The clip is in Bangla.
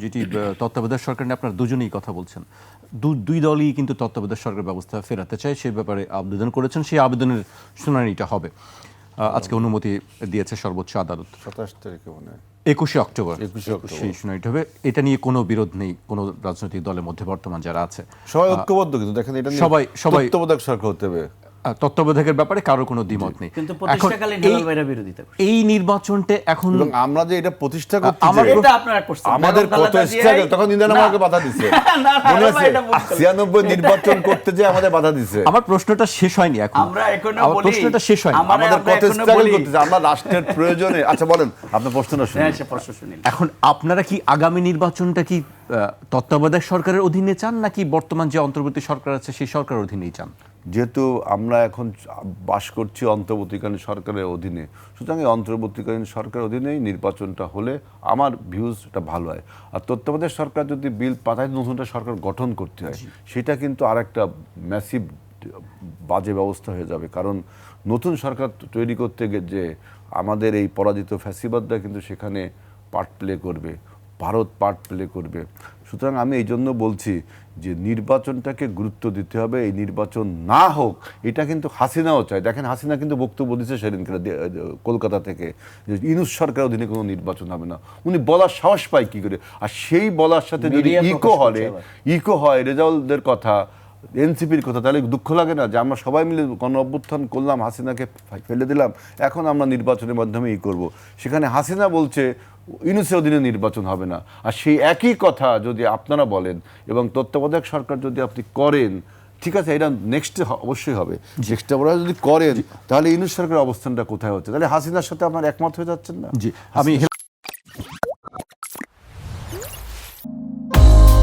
যেটি তত্ত্বাবধায়ক সরকার নিয়ে আপনারা দুজনেই কথা বলছেন। দুই দলই কিন্তু তত্ত্বাবধায়ক সরকার ব্যবস্থা ফেরাতে চায় সেই ব্যাপারে আবেদন করেছেন সেই আবেদনের শুনানিটা হবে। আজকে অনুমতি দিয়েছে সর্বোচ্চ আদালত। সাতাশ তারিখে মনে হয়। একুশে অক্টোবর। 21 অক্টোবর। সেই শুনানিটা হবে। এটা নিয়ে কোনো বিরোধ নেই কোনো রাজনৈতিক দলের মধ্যে বর্তমান যারা আছে। সবাই ঐক্যবদ্ধ কিন্তু দেখেন এটা সবাই- সবাই- তত্ত্বাবধায়ক সরকার হতে হবে। তত্ত্বাবধায়কের ব্যাপারে কারও কোনো দ্বিমত নেই। কিন্তু প্রতিষ্ঠাকালীন এই- হেলাল ভাইরা বিরোধিতা এই নির্বাচনটা এখন আমরা যে এটা প্রতিষ্ঠা করতে আমার এটা আপনারা করছেন আমাদের কত স্ট্রাগল তখন ইন্দিরা না, আমাকে বাধা দিছে। মনে। ছিয়ানব্বই নির্বাচন করতে যে আমাদের বাধা দিছে। আমার প্রশ্নটা শেষ হয়নি এখন। আমরা এখনও বলি- প্রশ্নটা শেষ হয়নি। আমাদের কত এখনও স্ট্রাগল করতেছে আমরা রাষ্ট্রের প্রয়োজনে আচ্ছা বলেন আপনার প্রশ্নটা শুনুন। হ্যাঁ সে প্রশ্ন শুনিল। এখন আপনারা কি আগামী নির্বাচনটা কি তত্ত্বাবধায়ক সরকারের অধীনে চান নাকি বর্তমান যে অন্তর্বর্তী সরকার আছে সেই সরকারের অধীনেই চান? যেহেতু আমরা এখন বাস করছি অন্তর্বর্তীকালীন সরকারের অধীনে সুতরাং এই অন্তর্বর্তীকালীন সরকারের অধীনেই নির্বাচনটা হলে আমার ভিউজটা ভালো হয়। আর তত্ত্বাবধায়ক সরকার যদি বিল পাঠায় নতুন একটা সরকার গঠন করতে হয় সেটা কিন্তু আর একটা ম্যাসিভ বাজে ব্যবস্থা হয়ে যাবে। কারণ নতুন সরকার তৈরি করতে গে- যে আমাদের এই পরাজিত ফ্যাসিবাদরা কিন্তু সেখানে পার্ট প্লে করবে। ভারত পার্ট প্লে করবে। সুতরাং আমি এই জন্য বলছি যে নির্বাচনটাকে গুরুত্ব দিতে হবে এই নির্বাচন না হোক এটা কিন্তু হাসিনাও চায়। দেখেন হাসিনা কিন্তু বক্তব্য দিচ্ছে সেদিনকে কলকাতা থেকে যে ইনুস সরকার অধীনে কোনো নির্বাচন হবে না। উনি বলার সাহস পায় কী করে? আর সেই বলার সাথে যদি ইকো হলে ইকো হয় রেজাউলদের কথা এনসিপির কথা তাহলে দুঃখ লাগে না যে আমরা সবাই মিলে গণ অভ্যুত্থান করলাম হাসিনাকে ফেলে দিলাম এখন আমরা নির্বাচনের মাধ্যমে ই করব। সেখানে হাসিনা বলছে ইউনুসের অধীনে নির্বাচন হবে না। আর সেই একই কথা যদি আপনারা বলেন এবং তত্ত্বাবধায়ক সরকার যদি আপনি করেন ঠিক আছে এটা নেক্সটে অবশ্যই হবে। নেক্সট আপনারা যদি করেন তাহলে ইউনুস সরকারের অবস্থানটা কোথায় হচ্ছে? তাহলে হাসিনার সাথে আপনার একমত হয়ে যাচ্ছেন না? জি আমি